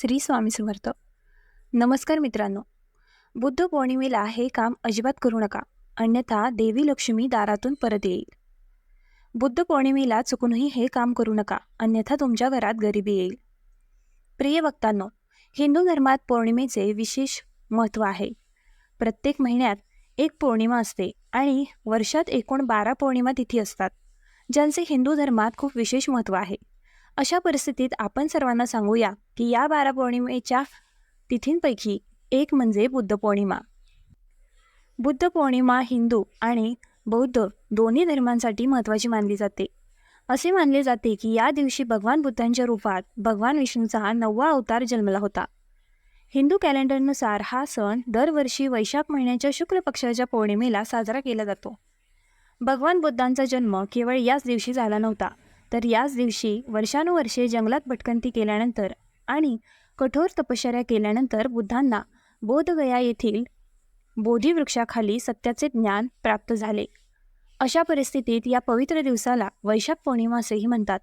श्री स्वामी समर्थ. नमस्कार मित्रांनो. बुद्ध पौर्णिमेला हे काम अजिबात करू नका. अन्यथा देवी लक्ष्मी दारातून परत येईल. बुद्ध पौर्णिमेला चुकूनही हे काम करू नका. अन्यथा तुमच्या घरात गरिबी येईल. प्रिय वक्तांनो हिंदू धर्मात पौर्णिमेचे विशेष महत्त्व आहे. प्रत्येक महिन्यात एक पौर्णिमा असते आणि वर्षात एकूण बारा पौर्णिमा तिथी असतात ज्यांचे हिंदू धर्मात खूप विशेष महत्त्व आहे. अशा परिस्थितीत आपण सर्वांना सांगूया की या बारा पौर्णिमेच्या तिथींपैकी एक म्हणजे बुद्ध पौर्णिमा बुद्ध पौर्णिमा हिंदू आणि बौद्ध दोन्ही धर्मांसाठी महत्त्वाची मानली जाते. असे मानले जाते की या दिवशी भगवान बुद्धांच्या रूपात भगवान विष्णूचा नववा अवतार जन्मला होता. हिंदू कॅलेंडरनुसार हा सण दरवर्षी वैशाख महिन्याच्या शुक्ल पक्षाच्या पौर्णिमेला साजरा केला जातो. भगवान बुद्धांचा जन्म केवळ याच दिवशी झाला नव्हता. तर याच दिवशी वर्षानुवर्षे जंगलात भटकंती केल्यानंतर आणि कठोर तपश्चर्या केल्यानंतर बुद्धांना बोधगया येथील बोधीवृक्षाखाली सत्याचे ज्ञान प्राप्त झाले. अशा परिस्थितीत या पवित्र दिवसाला वैशाख पौर्णिमा असेही म्हणतात.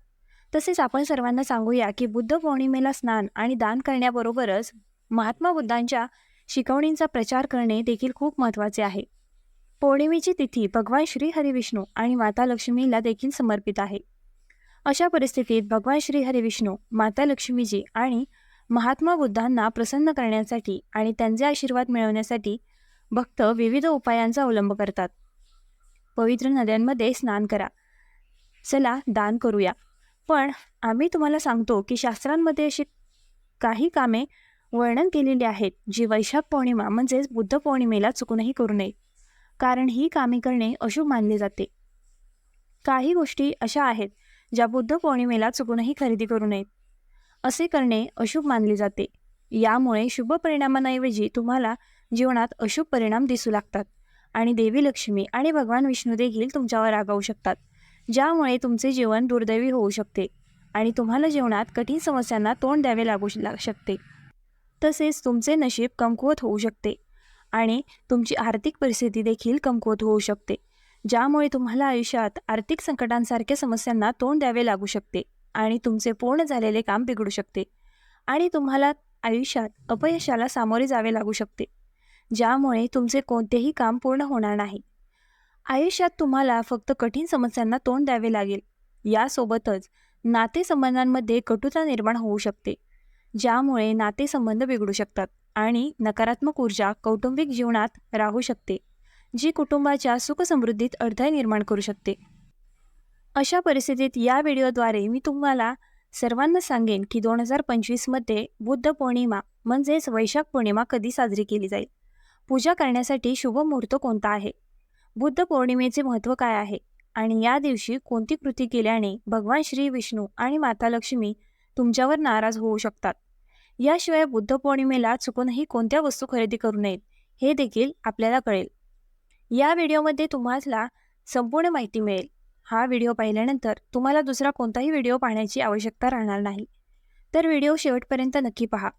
तसेच आपण सर्वांना सांगूया की बुद्ध पौर्णिमेला स्नान आणि दान करण्याबरोबरच महात्मा बुद्धांच्या शिकवणींचा प्रचार करणे देखील खूप महत्त्वाचे आहे. पौर्णिमेची तिथी भगवान श्री हरिविष्णू आणि माता लक्ष्मीला देखील समर्पित आहे. अशा परिस्थितीत भगवान श्री हरिविष्णू माता लक्ष्मीजी आणि महात्मा बुद्धांना प्रसन्न करण्यासाठी आणि त्यांचे आशीर्वाद मिळवण्यासाठी भक्त विविध उपायांचा अवलंब करतात. पवित्र नद्यांमध्ये स्नान करा. चला दान करूया. पण आम्ही तुम्हाला सांगतो की शास्त्रांमध्ये अशी काही कामे वर्णन केलेली आहेत जी वैशाख पौर्णिमा म्हणजेच बुद्ध पौर्णिमेला चुकूनही करू नये. कारण ही कामे करणे अशुभ मानले जाते. काही गोष्टी अशा आहेत ज्या बुद्ध पौर्णिमेला चुकूनही खरेदी करू नयेत. असे करणे अशुभ मानले जाते. यामुळे शुभ परिणामांऐवजी तुम्हाला जीवनात अशुभ परिणाम दिसू लागतात आणि देवी लक्ष्मी आणि भगवान विष्णू देखील तुमच्यावर रागावू शकतात. ज्यामुळे तुमचे जीवन दुर्दैवी होऊ शकते आणि तुम्हाला जीवनात कठीण समस्यांना तोंड द्यावे लागू लाग शकते. तसेच तुमचे नशीब कमकुवत होऊ शकते आणि तुमची आर्थिक परिस्थिती देखील कमकुवत होऊ शकते. ज्यामुळे तुम्हाला आयुष्यात आर्थिक संकटांसारख्या समस्यांना तोंड द्यावे लागू शकते आणि तुमचे पूर्ण झालेले काम बिघडू शकते आणि तुम्हाला आयुष्यात अपयशाला सामोरे जावे लागू शकते ज्यामुळे तुमचे कोणतेही काम पूर्ण होणार नाही. आयुष्यात तुम्हाला फक्त कठीण समस्यांना तोंड द्यावे लागेल. यासोबतच नातेसंबंधांमध्ये कटुता निर्माण होऊ शकते ज्यामुळे नातेसंबंध बिघडू शकतात आणि नकारात्मक ऊर्जा कौटुंबिक जीवनात राहू शकते. जी कुटुंबाच्या सुखसमृद्धीत अडथळे निर्माण करू शकते. अशा परिस्थितीत या व्हिडिओद्वारे मी तुम्हाला सर्वांना सांगेन की दोन हजार पंचवीसमध्ये बुद्ध पौर्णिमा म्हणजेच वैशाख पौर्णिमा कधी साजरी केली जाईल? पूजा करण्यासाठी शुभ मुहूर्त कोणता आहे? बुद्ध पौर्णिमेचे महत्त्व काय आहे? आणि या दिवशी कोणती कृती केल्याने भगवान श्री विष्णू आणि माता लक्ष्मी तुमच्यावर नाराज होऊ शकतात? याशिवाय बुद्ध पौर्णिमेला चुकूनही कोणत्या वस्तू खरेदी करू नयेत हे देखील आपल्याला कळेल. या व्हिडिओमध्ये तुम्हाला संपूर्ण माहिती मिळेल. हा व्हिडिओ पाहिल्यानंतर तुम्हाला दुसरा कोणताही व्हिडिओ पाहण्याची आवश्यकता राहणार नाही. तर व्हिडिओ शेवटपर्यंत नक्की पहा.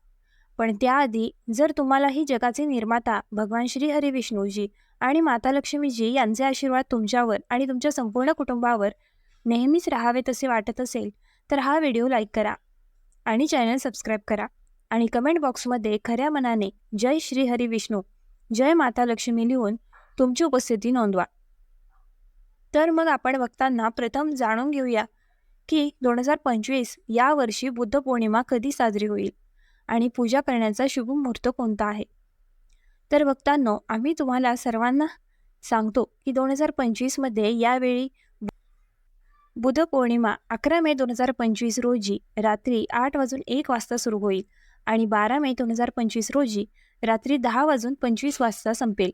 पण त्याआधी जर तुम्हालाही जगाचे निर्माता भगवान श्री हरी विष्णूजी आणि माता लक्ष्मीजी यांचे आशीर्वाद तुमच्यावर आणि तुमच्या संपूर्ण कुटुंबावर नेहमीच राहावे तसे वाटत असेल तर हा व्हिडिओ लाईक करा आणि चॅनल सबस्क्राईब करा आणि कमेंट बॉक्समध्ये खऱ्या मनाने जय श्री हरी विष्णू जय माता लक्ष्मी लिहून तुमची उपस्थिती नोंदवा. तर मग आपण बघताना प्रथम जाणून घेऊया की दोन हजार पंचवीस या वर्षी बुद्ध पौर्णिमा कधी साजरी होईल आणि पूजा करण्याचा शुभ मुहूर्त कोणता आहे? तर बघताना आम्ही तुम्हाला सर्वांना सांगतो की दोन हजार पंचवीसमध्ये यावेळी बुद्ध पौर्णिमा अकरा मे दोन हजार पंचवीस रोजी रात्री आठ वाजून एक वाजता सुरू होईल आणि बारा मे दोन हजार पंचवीस रोजी रात्री दहा वाजून पंचवीस वाजता संपेल.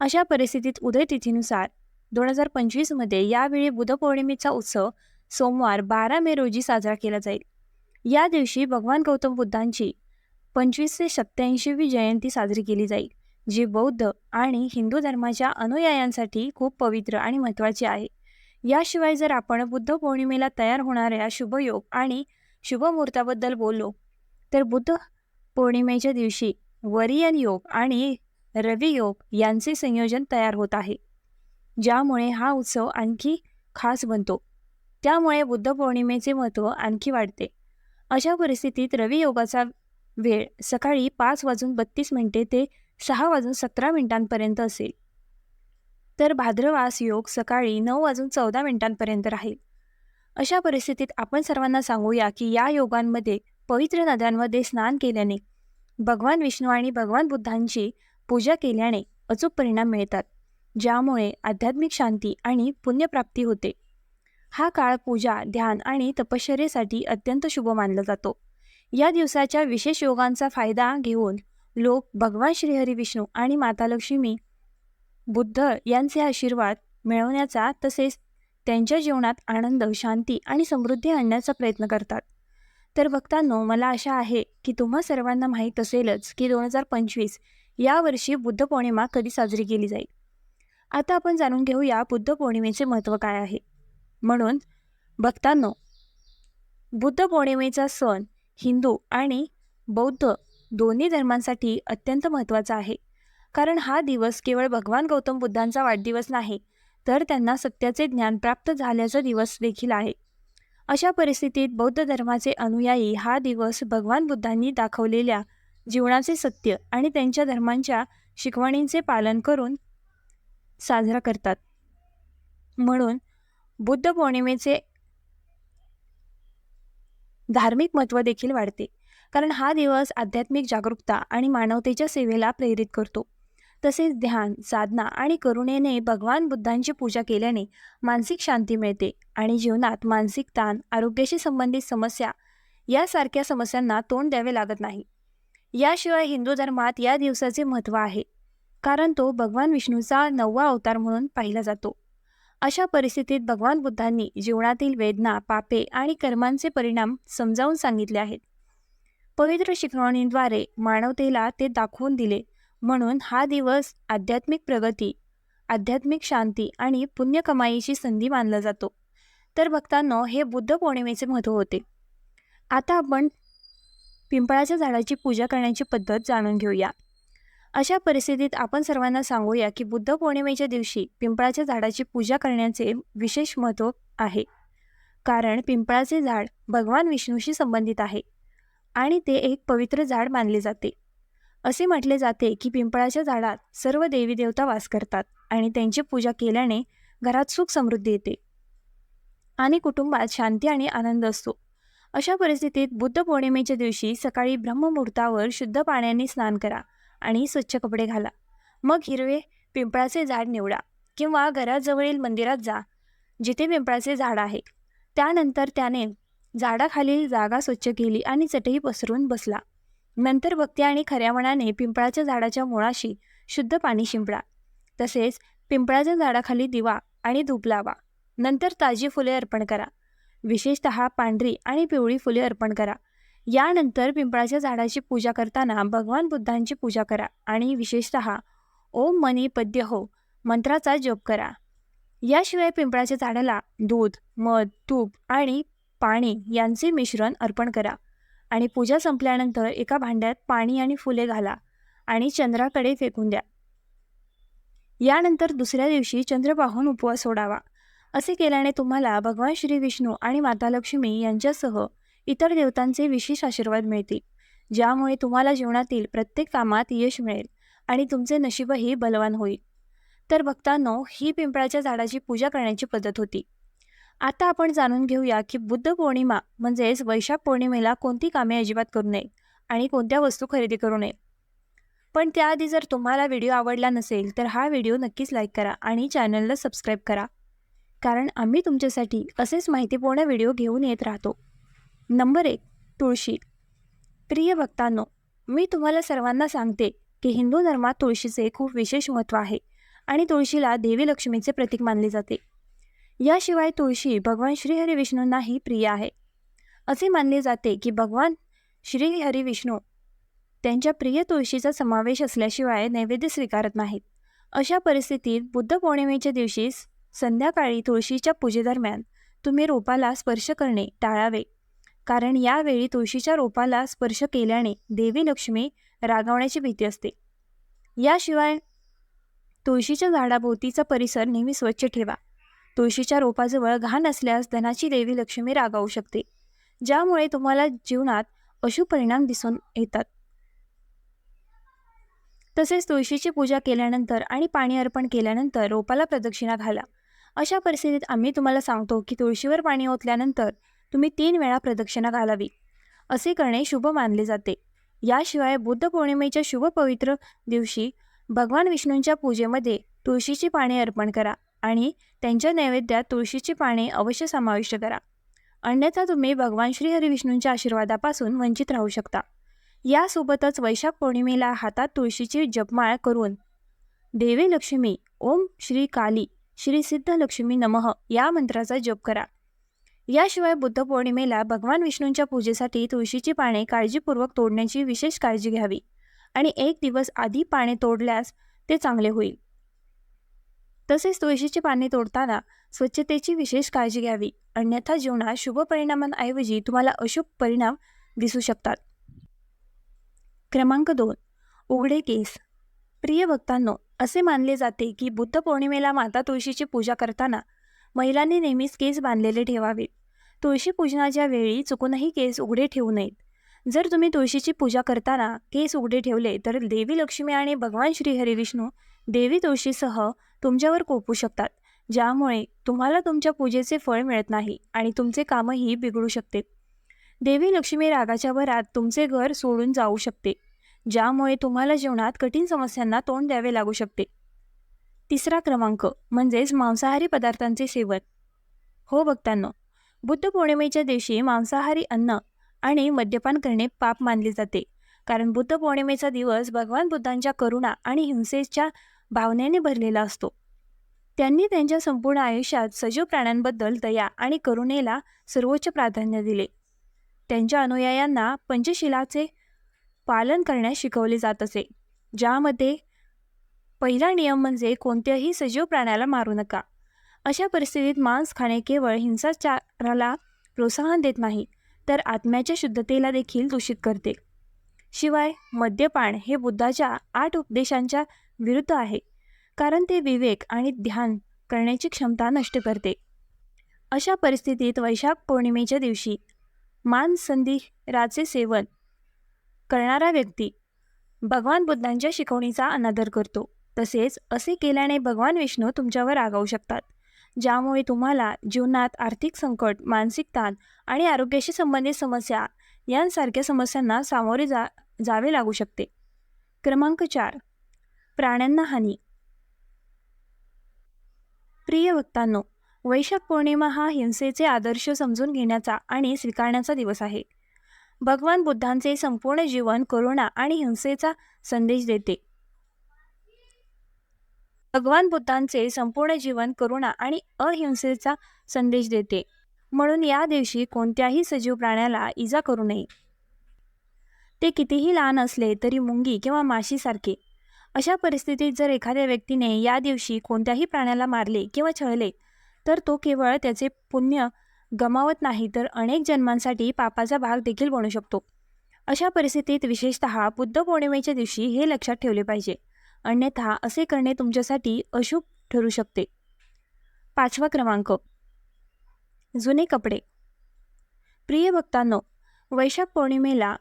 अशा परिस्थितीत उदय तिथीनुसार दोन हजार पंचवीसमध्ये यावेळी बुधपौर्णिमेचा उत्सव सोमवार बारा मे रोजी साजरा केला जाईल. या दिवशी भगवान गौतम बुद्धांची पंचवीस ते सत्याऐंशीवी जयंती साजरी केली जाईल जी बौद्ध आणि हिंदू धर्माच्या अनुयायांसाठी खूप पवित्र आणि महत्त्वाची आहे. याशिवाय जर आपण बुद्ध पौर्णिमेला तयार होणाऱ्या शुभयोग आणि शुभमुहूर्ताबद्दल बोललो तर बुद्ध पौर्णिमेच्या दिवशी वरियन योग आणि रवी योग यांचे संयोजन तयार होत आहे. ज्यामुळे हा उत्सव आणखी खास बनतो. त्यामुळे बुद्ध पौर्णिमेचे महत्त्व आणखी वाढते. अशा परिस्थितीत रवियोगाचा वेळ सकाळी पाच वाजून बत्तीस मिनिटे ते सहा वाजून सतरा मिनिटांपर्यंत असेल. तर भाद्रवास योग सकाळी नऊ वाजून चौदा मिनिटांपर्यंत राहील. अशा परिस्थितीत आपण सर्वांना सांगूया की या योगांमध्ये पवित्र नद्यांमध्ये स्नान केल्याने भगवान विष्णू आणि भगवान बुद्धांची पूजा केल्याने अचूक परिणाम मिळतात ज्यामुळे आध्यात्मिक शांती आणि पुण्यप्राप्ती होते. हा काळ पूजा ध्यान आणि तपश्चर्येसाठी अत्यंत शुभ मानला जातो. या दिवसाच्या विशेष योगांचा फायदा घेऊन लोक भगवान श्रीहरी विष्णू आणि माता लक्ष्मी बुद्ध यांचे आशीर्वाद मिळवण्याचा तसेच त्यांच्या जीवनात आनंद शांती आणि समृद्धी आणण्याचा प्रयत्न करतात. तर भक्तांनो मला आशा आहे की तुम्हा सर्वांना माहीत असेलच की दोन हजार पंचवीस यावर्षी बुद्ध पौर्णिमा कधी साजरी केली जाईल? आता आपण जाणून घेऊया बुद्ध पौर्णिमेचे महत्त्व काय आहे. म्हणून भक्तांनो बुद्ध पौर्णिमेचा सण हिंदू आणि बौद्ध दोन्ही धर्मांसाठी अत्यंत महत्त्वाचा आहे. कारण हा दिवस केवळ भगवान गौतम बुद्धांचा वाढदिवस नाही तर त्यांना सत्याचे ज्ञान प्राप्त झाल्याचा दिवस देखील आहे. अशा परिस्थितीत बौद्ध धर्माचे अनुयायी हा दिवस भगवान बुद्धांनी दाखवलेल्या जीवनाचे सत्य आणि त्यांच्या धर्मांच्या शिकवणींचे पालन करून साजरा करतात. म्हणून बुद्ध पौर्णिमेचे धार्मिक महत्त्व देखील वाढते. कारण हा दिवस आध्यात्मिक जागरूकता आणि मानवतेच्या सेवेला प्रेरित करतो. तसेच ध्यान साधना आणि करुणेने भगवान बुद्धांची पूजा केल्याने मानसिक शांती मिळते आणि जीवनात मानसिक ताण आरोग्याशी संबंधित समस्या यासारख्या समस्यांना तोंड द्यावे लागत नाही. याशिवाय हिंदू धर्मात या दिवसाचे महत्त्व आहे. कारण तो भगवान विष्णूचा नववा अवतार म्हणून पाहिला जातो. अशा परिस्थितीत भगवान बुद्धांनी जीवनातील वेदना पापे आणि कर्मांचे परिणाम समजावून सांगितले आहेत. पवित्र शिकवणींद्वारे मानवतेला ते दाखवून दिले म्हणून हा दिवस आध्यात्मिक प्रगती आध्यात्मिक शांती आणि पुण्यकमाईची संधी मानला जातो. तर भक्तांनो हे बुद्ध पौर्णिमेचे महत्त्व होते. आता आपण पिंपळाच्या झाडाची पूजा करण्याची पद्धत जाणून घेऊया. अशा परिस्थितीत आपण सर्वांना सांगूया की बुद्ध पौर्णिमेच्या दिवशी पिंपळाच्या झाडाची पूजा करण्याचे विशेष महत्त्व आहे. कारण पिंपळाचे झाड भगवान विष्णूशी संबंधित आहे आणि ते एक पवित्र झाड मानले जाते. असे म्हटले जाते की पिंपळाच्या झाडात सर्व देवी देवता वास करतात आणि त्यांची पूजा केल्याने घरात सुख समृद्धी येते. आणि कुटुंबात शांती आणि आनंद असतो. अशा परिस्थितीत बुद्ध पौर्णिमेच्या दिवशी सकाळी ब्रह्ममुहूर्तावर शुद्ध पाण्याने स्नान करा आणि स्वच्छ कपडे घाला. मग हिरवे पिंपळाचे झाड निवडा किंवा घराजवळील मंदिरात जा जिथे पिंपळाचे झाड आहे. त्यानंतर त्याने झाडाखालील जागा स्वच्छ केली आणि चटई पसरून बसला. नंतर भक्ती आणि खऱ्या मनाने पिंपळाच्या झाडाच्या मुळाशी शुद्ध पाणी शिंपडा. तसेच पिंपळाच्या झाडाखाली दिवा आणि धूप लावा. नंतर ताजी फुले अर्पण करा. विशेषत पांढरी आणि पिवळी फुले अर्पण करा. यानंतर पिंपळाच्या झाडाची पूजा करताना भगवान बुद्धांची पूजा करा आणि विशेषत ओम मनी पद्य हो मंत्राचा जप करा. याशिवाय पिंपळाच्या झाडाला दूध मध तूप आणि पाणी यांचे मिश्रण अर्पण करा आणि पूजा संपल्यानंतर एका भांड्यात पाणी आणि फुले घाला आणि चंद्राकडे फेकून द्या. यानंतर दुसऱ्या दिवशी चंद्र पाहून उपवास सोडावा. असे केल्याने तुम्हाला भगवान श्री विष्णू आणि माता लक्ष्मी यांच्यासह इतर देवतांचे विशेष आशीर्वाद मिळतील ज्यामुळे तुम्हाला जीवनातील प्रत्येक कामात यश मिळेल आणि तुमचे नशीबही बलवान होईल. तर भक्तांनो ही पिंपळाच्या झाडाची पूजा करण्याची पद्धत होती. आता आपण जाणून घेऊया की बुद्ध पौर्णिमा म्हणजेच वैशाख पौर्णिमेला कोणती कामे अजिबात करू नये आणि कोणत्या वस्तू खरेदी करू नये. पण त्याआधी जर तुम्हाला व्हिडिओ आवडला नसेल तर हा व्हिडिओ नक्कीच लाईक करा आणि चॅनलला सबस्क्राईब करा. कारण आम्ही तुमच्यासाठी असेच माहितीपूर्ण व्हिडिओ घेऊन येत राहतो. नंबर एक तुळशी. प्रिय भक्तांनो मी तुम्हाला सर्वांना सांगते की हिंदू धर्मात तुळशीचे खूप विशेष महत्त्व आहे आणि तुळशीला देवी लक्ष्मीचे प्रतीक मानले जाते. याशिवाय तुळशी भगवान श्रीहरी विष्णूंनाही प्रिय आहे. असे मानले जाते की भगवान श्रीहरी विष्णू त्यांच्या प्रिय तुळशीचा समावेश असल्याशिवाय नैवेद्य स्वीकारत नाहीत. अशा परिस्थितीत बुद्ध पौर्णिमेच्या दिवशी संध्याकाळी तुळशीच्या पूजेदरम्यान तुम्ही रोपाला स्पर्श करणे टाळावे. कारण यावेळी तुळशीच्या रोपाला स्पर्श केल्याने देवी लक्ष्मी रागावण्याची भीती असते. याशिवाय तुळशीच्या झाडाभोवतीचा परिसर नेहमी स्वच्छ ठेवा. तुळशीच्या रोपाजवळ घाण असल्यास धनाची देवी लक्ष्मी रागावू शकते. ज्यामुळे तुम्हाला जीवनात अशुभ परिणाम दिसून येतात. तसेच तुळशीची पूजा केल्यानंतर आणि पाणी अर्पण केल्यानंतर रोपाला प्रदक्षिणा घाला. अशा परिस्थितीत आम्ही तुम्हाला सांगतो की तुळशीवर पाणी ओतल्यानंतर तुम्ही तीन वेळा प्रदक्षिणा घालावी. असे करणे शुभ मानले जाते. याशिवाय बुद्ध पौर्णिमेच्या शुभ पवित्र दिवशी भगवान विष्णूंच्या पूजेमध्ये तुळशीची पाने अर्पण करा आणि त्यांच्या नैवेद्यात तुळशीची पाने अवश्य समाविष्ट करा. अन्यथा तुम्ही भगवान श्री हरिविष्णूंच्या आशीर्वादापासून वंचित राहू शकता. यासोबतच वैशाख पौर्णिमेला हातात तुळशीची जपमाळ करून देवी लक्ष्मी ओम श्री काली श्री सिद्धलक्ष्मी नमः या मंत्राचा जप करा. याशिवाय बुद्ध पौर्णिमेला भगवान विष्णूंच्या पूजेसाठी तुळशीची पाने काळजीपूर्वक तोडण्याची विशेष काळजी घ्यावी आणि एक दिवस आधी पाने तोडल्यास ते चांगले होईल. तसेच तुळशीची पाने तोडताना स्वच्छतेची विशेष काळजी घ्यावी. अन्यथा जीवनात शुभ परिणामांऐवजी तुम्हाला अशुभ परिणाम दिसू शकतात. क्रमांक दोन. उघडे केस. प्रिय भक्तांनो असे मानले जाते की बुद्ध पौर्णिमेला माता तुळशीची पूजा करताना महिलांनी नेहमीच केस बांधलेले ठेवावे. तुळशी पूजनाच्या वेळी चुकूनही केस उघडे ठेवू नयेत. जर तुम्ही तुळशीची पूजा करताना केस उघडे ठेवले तर देवी लक्ष्मी आणि भगवान श्री हरिविष्णू देवी तुळशीसह तुमच्यावर कोपू शकतात ज्यामुळे तुम्हाला तुमच्या पूजेचे फळ मिळत नाही आणि तुमचे कामही बिघडू शकते. देवी लक्ष्मी रागाच्या भरात तुमचे घर सोडून जाऊ शकते. ज्यामुळे तुम्हाला जीवनात कठीण समस्यांना तोंड द्यावे लागू शकते. तिसरा क्रमांक म्हणजेच मांसाहारी पदार्थांचे सेवन. हो भक्तांनो बुद्ध पौर्णिमेच्या दिवशी मांसाहारी अन्न आणि मद्यपान करणे पाप मानले जाते. कारण बुद्ध पौर्णिमेचा दिवस भगवान बुद्धांच्या करुणा आणि हिंसेच्या भावनेने भरलेला असतो. त्यांनी त्यांच्या संपूर्ण आयुष्यात सजीव प्राण्यांबद्दल दया आणि करुणेला सर्वोच्च प्राधान्य दिले. त्यांच्या अनुयायांना पंचशिलाचे पालन करण्यास शिकवले जात असे. ज्यामध्ये पहिला नियम म्हणजे कोणत्याही सजीव प्राण्याला मारू नका. अशा परिस्थितीत मांस खाणे केवळ हिंसाचाराला प्रोत्साहन देत नाही तर आत्म्याच्या शुद्धतेला देखील दूषित करते. शिवाय मद्यपान हे बुद्धाच्या आठ उपदेशांच्या विरुद्ध आहे कारण ते विवेक आणि ध्यान करण्याची क्षमता नष्ट करते. अशा परिस्थितीत वैशाख पौर्णिमेच्या दिवशी मानसंधिराचे सेवन करणारा व्यक्ती. भगवान बुद्धांच्या शिकवणीचा अनादर करतो. तसेच असे केल्याने भगवान विष्णू तुमच्यावर आगाऊ शकतात. ज्यामुळे तुम्हाला जीवनात आर्थिक संकट मानसिक ताण आणि आरोग्याशी संबंधित समस्या यांसारख्या समस्यांना सामोरे जा जावे लागू शकते. क्रमांक चार. प्राण्यांना हानी. प्रिय भक्तांनो वैशाख पौर्णिमा हा हिंसेचे आदर्श समजून घेण्याचा आणि स्वीकारण्याचा दिवस आहे. भगवान बुद्धांचे संपूर्ण जीवन करुणा आणि हिंसेचा संदेश देते. भगवान बुद्धांचे संपूर्ण जीवन करुणा आणि अहिंसेचा संदेश देते. म्हणून या दिवशी कोणत्याही सजीव प्राण्याला इजा करू नये. ते कितीही लहान असले तरी मुंगी किंवा माशीसारखे. अशा परिस्थितीत जर एखाद्या व्यक्तीने या दिवशी कोणत्याही प्राण्याला मारले किंवा छळले तर तो केवळ त्याचे पुण्य गमावत नाही तर अनेक जन्मांसाठी पापाचा भाग देखील बनू शकतो. अशा परिस्थितीत विशेषत बुद्ध पौर्णिमेच्या दिवशी हे लक्षात ठेवले पाहिजे. अन्यथा असे करणे तुमच्यासाठी अशुभ ठरू शकते. पाचवा क्रमांक. जुने कपडे. प्रिय भक्तांनो वैशाख पौर्णिमेला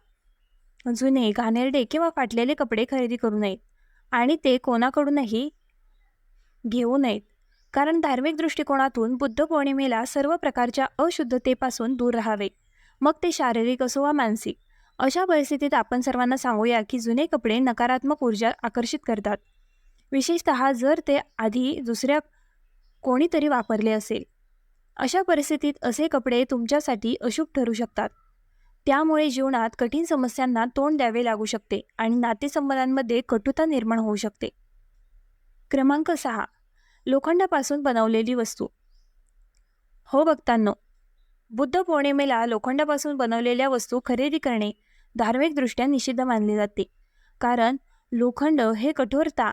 जुने घाणेरडे किंवा फाटलेले कपडे खरेदी करू नयेत आणि ते कोणाकडूनही घेऊ नयेत. कारण धार्मिक दृष्टिकोनातून बुद्ध पौर्णिमेला सर्व प्रकारच्या अशुद्धतेपासून दूर राहावे. मग ते शारीरिक असो वा मानसिक अशा परिस्थितीत आपण सर्वांना सांगूया की जुने कपडे नकारात्मक ऊर्जा आकर्षित करतात. विशेषत जर ते आधी दुसऱ्या कोणीतरी वापरले असेल. अशा परिस्थितीत असे कपडे तुमच्यासाठी अशुभ ठरू शकतात. त्यामुळे जीवनात कठीण समस्यांना तोंड द्यावे लागू शकते आणि नातेसंबंधांमध्ये कटुता निर्माण होऊ शकते. क्रमांक सहा. लोखंडापासून बनवलेली वस्तू. हो भक्तांनो बुद्ध पौर्णिमेला लोखंडापासून बनवलेल्या वस्तू खरेदी करणे धार्मिकदृष्ट्या निषिद्ध मानले जाते. कारण लोखंड हे कठोरता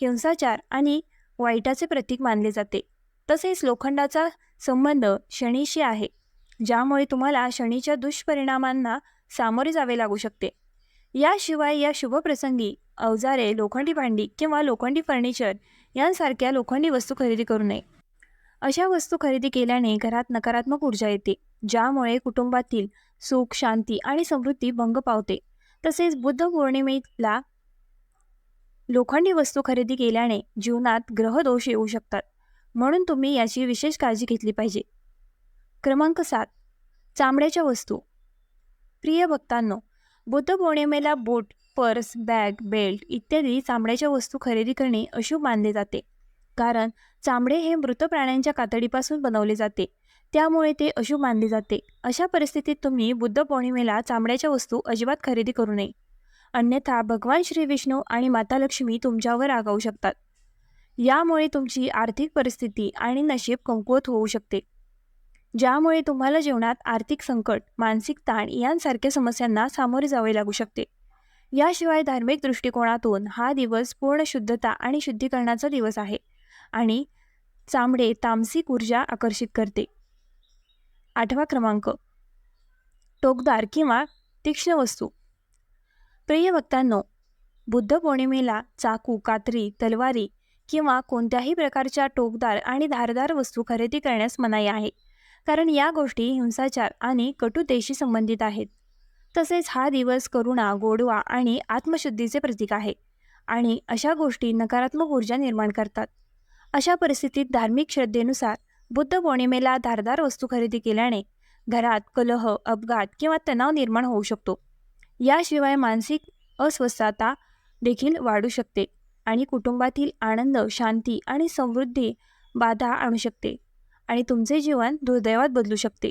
हिंसाचार आणि वाईटाचे प्रतीक मानले जाते. तसेच लोखंडाचा संबंध शनीशी आहे ज्यामुळे तुम्हाला शनीच्या दुष्परिणामांना सामोरे जावे लागू शकते. याशिवाय या शुभप्रसंगी अवजारे लोखंडी भांडी किंवा लोखंडी फर्निचर यांसारख्या लोखंडी वस्तू खरेदी करू नये. अशा वस्तू खरेदी केल्याने घरात नकारात्मक ऊर्जा येते ज्यामुळे कुटुंबातील सुख शांती आणि समृद्धी भंग पावते. तसेच बुद्ध पौर्णिमेला लोखंडी वस्तू खरेदी केल्याने जीवनात ग्रहदोष येऊ शकतात. म्हणून तुम्ही याची विशेष काळजी घेतली पाहिजे. क्रमांक सात. चामड्याच्या वस्तू. प्रिय भक्तांनो बुद्ध पौर्णिमेला बोट पर्स बॅग बेल्ट इत्यादी चामड्याच्या वस्तू खरेदी करणे अशुभ मानले जाते. कारण चामडे हे मृत प्राण्यांच्या कातडीपासून बनवले जाते. त्यामुळे ते अशुभ मानले जाते. अशा परिस्थितीत तुम्ही बुद्ध पौर्णिमेला चामड्याच्या वस्तू अजिबात खरेदी करू नये. अन्यथा भगवान श्री विष्णू आणि माता लक्ष्मी तुमच्यावर आगाऊ शकतात. यामुळे तुमची आर्थिक परिस्थिती आणि नशीब कमकुवत होऊ शकते. ज्यामुळे तुम्हाला जीवनात आर्थिक संकट मानसिक ताण यांसारख्या समस्यांना सामोरे जावे लागू शकते. याशिवाय धार्मिक दृष्टिकोनातून हा दिवस पूर्ण शुद्धता आणि शुद्धीकरणाचा दिवस आहे आणि चामडे तामसिक ऊर्जा आकर्षित करते. आठवा क्रमांक. टोकदार किंवा तीक्ष्ण वस्तू. प्रिय भक्तांनो बुद्ध पौर्णिमेला चाकू कात्री तलवारी किंवा कोणत्याही प्रकारच्या टोकदार आणि धारदार वस्तू खरेदी करण्यास मनाई आहे कारण या गोष्टी हिंसाचार आणि कटुतेशी संबंधित आहेत. तसेच हा दिवस करुणा गोडवा आणि आत्मशुद्धीचे प्रतीक आहे. आणि अशा गोष्टी नकारात्मक ऊर्जा निर्माण करतात. अशा परिस्थितीत धार्मिक श्रद्धेनुसार बुद्ध पौर्णिमेला धारदार वस्तू खरेदी केल्याने घरात कलह अपघात किंवा तणाव निर्माण होऊ शकतो. याशिवाय मानसिक अस्वस्थता देखील वाढू शकते आणि कुटुंबातील आनंद शांती आणि समृद्धी बाधा आणू शकते आणि तुमचे जीवन दुर्दैवात बदलू शकते.